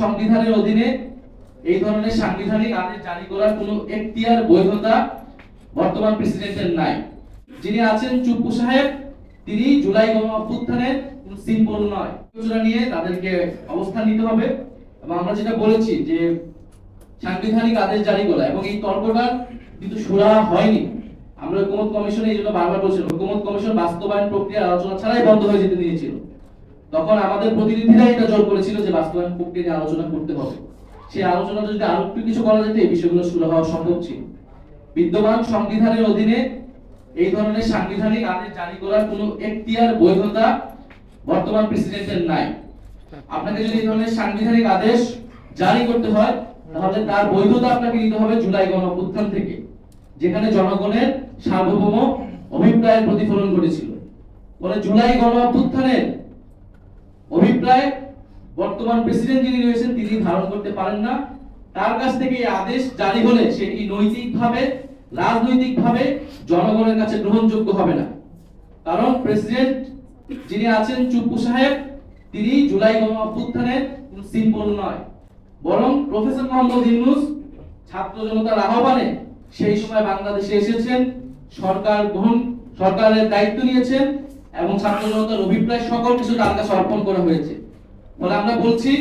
সংবিধানের অধীনে এই ধরনের সাংবিধানিক আদেশ জারি করার কোনো এখতিয়ার, বৈধতা বর্তমান প্রেসিডেন্টের নাই। যিনি আছেন চুপ্পু সাহেব, তিনি জুলাই গণ অভ্যুত্থানের কোনো সিম্বল নয়। নিয়ে তাদেরকে অবস্থান নিতে হবে এবং আমরা যেটা বলেছি যে সাংবিধানিক আদেশ জারি করা এবং এই তর্কটা কিন্তু সুরা হয়নি। আমরা হুকুমত কমিশনে এই জন্য বারবার বলছিলাম কমিশন বাস্তবায়ন প্রক্রিয়ার আলোচনা ছাড়াই বন্ধ হয়ে যেতে দিয়েছিল। তখন আমাদের প্রতিনিধিরা এটা জোর করেছিল যে বাস্তবায়ন প্রক্রিয়া নিয়ে আলোচনা করতে হবে। সেই আলোচনাটা যদি আরও একটু কিছু করা যেত, এই বিষয়গুলো শুরু হওয়া সম্ভব ছিল। বিদ্যমান সংবিধানের অধীনে এই ধরনের সাংবিধানিক আদেশ জারি করার কোনো এখতিয়ার, বৈধতা বর্তমান প্রেসিডেন্টের নাই। আপনাকে যদি এই ধরনের সাংবিধানিক আদেশ জারি করতে হয়, তাহলে তার বৈধতা আপনাকে নিতে হবে জুলাই গণ অভ্যুত্থান থেকে, যেখানে জনগণের সার্বভৌম অভিপ্রায়ের প্রতিফলন ঘটেছিল। ফলে জুলাই গণ অভ্যুত্থানের অভিপ্রায় বর্তমান প্রেসিডেন্ট যিনি রয়েছেন, তিনি ধারণ করতে পারেন না। তার কাছ থেকে এই আদেশ জারি হলে সেটি নৈতিকভাবে, রাজনৈতিকভাবে জনগণের কাছে গ্রহণযোগ্য হবে না? কারণ প্রেসিডেন্ট যিনি আছেন চুপ্পু সাহেব, তিনি জুলাই গণ অভ্যুত্থানের সিম্বল নয়। বরং প্রফেসর মোহাম্মদ ইউনুস ছাত্র জনতার আহ্বানে সেই সময় বাংলাদেশে এসেছেন, সরকার গ্রহণ, সরকারের দায়িত্ব নিয়েছেন এবং জনতার অভিপ্রায় সকল কিছু তার কাছে অর্পণ করা হয়েছে। ফলে আমরা বলছি,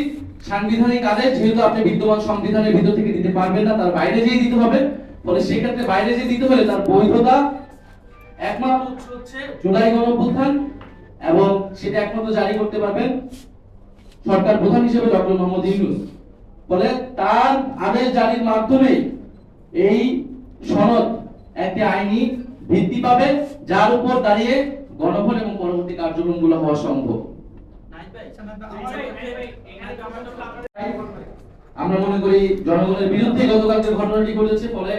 সাংবিধানিক আদেশ যেহেতু আপনি বিদ্যমান সংবিধানের ভিতর থেকে দিতে পারবেন না, তার বাইরে যেয়ে দিতে হবে। ফলে সেই ক্ষেত্রে বাইরে যে দিতে হলে তার বৈধতা একমাত্র হচ্ছে জুলাই গণঅভ্যুত্থান এবং সেটা একমাত্র জারি করতে পারবেন সরকার প্রধান হিসেবে ডক্টর মোহাম্মদ ইউনুস। ফলে তার আদেশ জারির মাধ্যমে এই সনদ একটি আইনি ভিত্তি পাবে, যার উপর দাঁড়িয়ে গণভোট এবং পরবর্তী কার্যক্রমগুলো হওয়া সম্ভব। আমরা মনে করি জনগণের বিরুদ্ধে গতকাল যে ঘটনাটি ঘটেছে, ফলে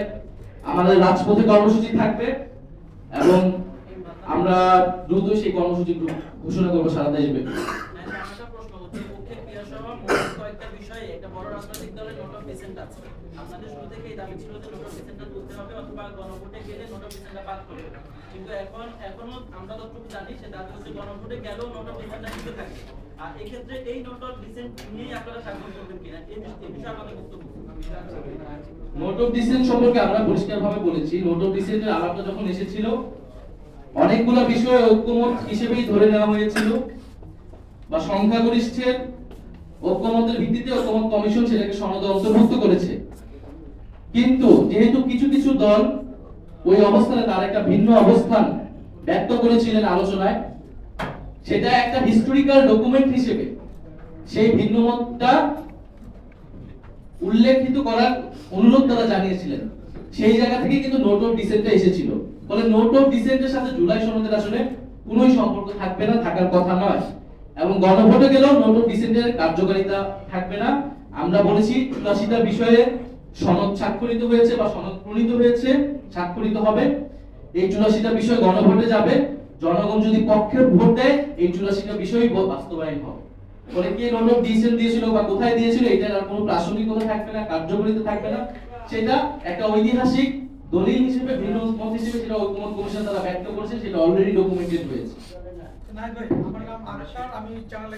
আমাদের রাজপথে কর্মসূচি থাকবে এবং আমরা দ্রুত সেই কর্মসূচি ঘোষণা করব সারা দেশব্যাপী একটা প্রশ্ন হচ্ছে পক্ষে ক্রিয়া সহ মোট কয়েকটা বিষয়ে একটা বড় রাজনৈতিক দলের আছে। আপনাদের শুরু দাবি ছিল যে তুলতে হবে অথবা গণভোটে গেলে করবে কিন্তু এখন, এখনও আমরা যতটুকু জানি, সে দাবি হচ্ছে গণভোটে গেলেও থাকে। আর এই আপনারা করবেন কিনা এই বিষয়ে আমাদের বক্তব্য। নোট অফ সম্পর্কে আমরা বলেছি। নোট অফ আলাপটা যখন এসেছিল, অনেকগুলো বিষয় ঐক্যমত হিসেবেই ধরে নেওয়া হয়েছিল। বা সংখ্যাগরিষ্ঠের ঐক্যমতের ভিত্তিতে ঐক্যমত কমিশন সেটাকে সনদে অন্তর্ভুক্ত করেছে। কিন্তু যেহেতু কিছু কিছু দল ওই অবস্থানে তার একটা ভিন্ন অবস্থান ব্যক্ত করেছিলেন আলোচনায়, সেটা একটা হিস্টোরিক্যাল ডকুমেন্ট হিসেবে সেই ভিন্ন মতটা উল্লেখিত করার অনুরোধ তারা জানিয়েছিলেন। সেই জায়গা থেকে কিন্তু নোট অফ ডিসেন্টটা এসেছিল। ফলে নোট অফ ডিসেন্টের সাথে জুলাই সনদের আসলে কোনোই সম্পর্ক থাকবে না, থাকার কথা নয়। এবং গণভোটে গেলেও নোট ডিসেন্টের কার্যকারিতা থাকবে না। আমরা বলেছি চুরাশিটা বিষয়ে সনদ স্বাক্ষরিত হয়েছে বা সনদ প্রণীত হয়েছে, স্বাক্ষরিত হবে। এই চুরাশিটা বিষয় গণভোটে যাবে। জনগণ যদি পক্ষে ভোট দেয়, এই চুরাশিটা বিষয়ই বাস্তবায়ন হবে। ফলে কে দিয়েছিল বা কোথায় দিয়েছিল, এটার আর কোনো প্রাসঙ্গিকতা থাকবে না, কার্যকরিতা থাকবে না। সেটা একটা ঐতিহাসিক দলিল হিসেবে, ভিন্ন মত হিসেবে সেটা ঐক্যমত কমিশন তারা ব্যক্ত করেছে, সেটা অলরেডি ডকুমেন্টেড হয়েছে। নাহিদ ভাই আমার নাম আরশাদ আমি চ্যানেলে